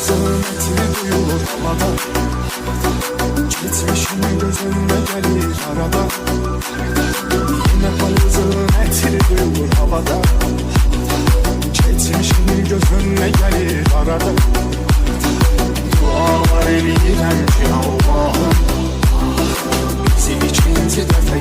Zahmetli duyulur havada. Gitmişim gözümde gelir arada? Yine palizin etri duyulur havada. Gitmişim gözümde gelir arada? Dualar eliyle ki Allah'ım. Bizi ikinci defa